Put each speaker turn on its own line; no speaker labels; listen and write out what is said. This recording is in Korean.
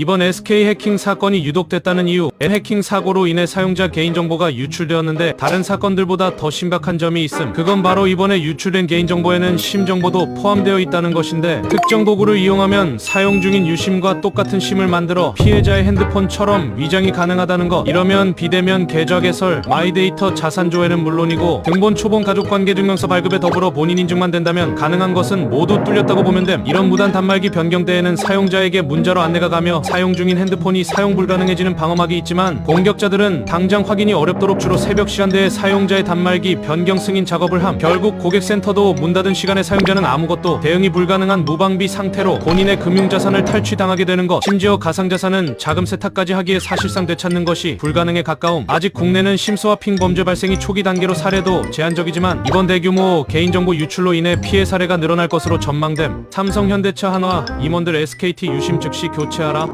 이번 SK 해킹 사건이 유독됐다는 이유, 해킹 사고로 인해 사용자 개인정보가 유출되었는데 다른 사건들보다 더 심각한 점이 있음. 그건 바로 이번에 유출된 개인정보에는 심정보도 포함되어 있다는 것인데 특정 도구를 이용하면 사용 중인 유심과 똑같은 심을 만들어 피해자의 핸드폰처럼 위장이 가능하다는 것. 이러면 비대면 계좌 개설, 마이데이터 자산 조회는 물론이고 등본 초본 가족관계 증명서 발급에 더불어 본인 인증만 된다면 가능한 것은 모두 뚫렸다고 보면 됨. 이런 무단 단말기 변경 때에는 사용자에게 문자로 안내가 가며 사용 중인 핸드폰이 사용 불가능해지는 방어막이 있지만 공격자들은 당장 확인이 어렵도록 주로 새벽 시간대에 사용자의 단말기 변경 승인 작업을 함. 결국 고객센터도 문 닫은 시간에 사용자는 아무것도 대응이 불가능한 무방비 상태로 본인의 금융자산을 탈취당하게 되는 것. 심지어 가상자산은 자금 세탁까지 하기에 사실상 되찾는 것이 불가능에 가까움. 아직 국내는 심스와핑 범죄 발생이 초기 단계로 사례도 제한적이지만 이번 대규모 개인정보 유출로 인해 피해 사례가 늘어날 것으로 전망됨. 삼성, 현대차, 한화, 임원들 SKT 유심 즉시 교체하라.